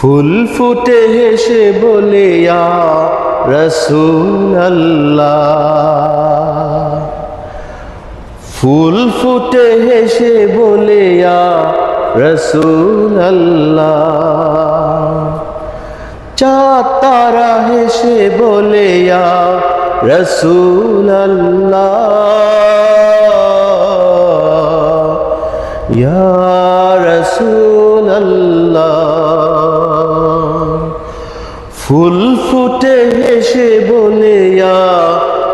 ফুল ফুটে হেসে বলে রসুল আল্লাহ ফুল ফুটে হেসে বলে রসুল আল্লাহ চাঁদ তারা হেসে বলে রসুল আল্লাহ ইয়া রসুল ফুল ফুটে হেসে বলে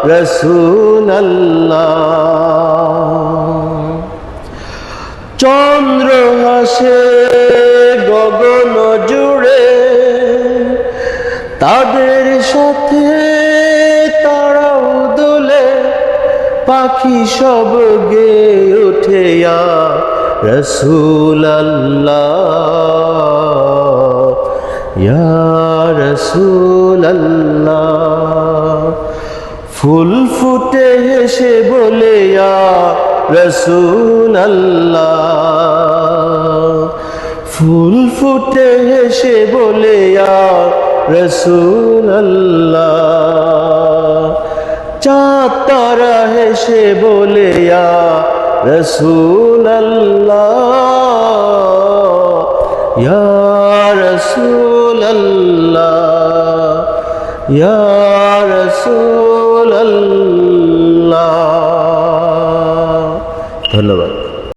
রসুল চন্দ্র হাসে গগন জুড়ে। তাদের সাথে পাখি সব গে ওঠে রসুল রসুল ফুল ফুটে হেসে বলে রসুল ফুল ফুটে হেসে বলে রসুল চাঁদ তারা হেসে বলে রসুল আল্লাহ ইয়া রসুল আল্লাহ ইয়া রসুল আল্লাহ ধন্যবাদ।